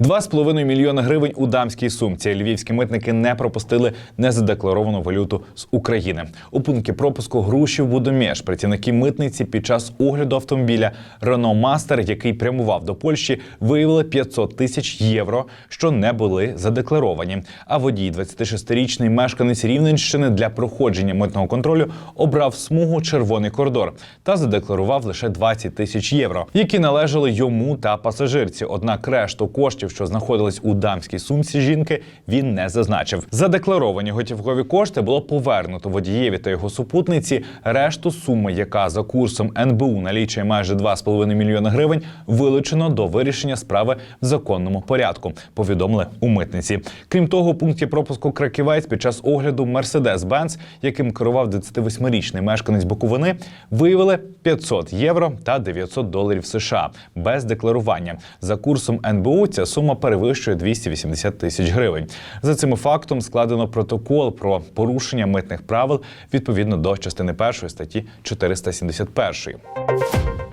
2,5 мільйони гривень у дамській сумці. Львівські митники не пропустили незадекларовану валюту з України. У пункті пропуску груші в Будомєш працівники митниці під час огляду автомобіля Renault Master, який прямував до Польщі, виявили 500 тисяч євро, що не були задекларовані. А водій, 26-річний мешканець Рівненщини, для проходження митного контролю обрав смугу червоний коридор та задекларував лише 20 тисяч євро, які належали йому та пасажирці. Однак решту коштів, що знаходились у дамській сумці жінки, він не зазначив. Задекларовані готівкові кошти було повернуто водієві та його супутниці. Решту суми, яка за курсом НБУ налічує майже 2,5 мільйони гривень, вилучено до вирішення справи в законному порядку. Повідомили у митниці. Крім того, у пункті пропуску Краківець під час огляду Mercedes-Benz, яким керував 28-річний мешканець Буковини, виявили 500 євро та 900 доларів США без декларування. За курсом НБУ ця сума перевищує 280 тисяч гривень. За цим фактом складено протокол про порушення митних правил відповідно до частини першої статті 471.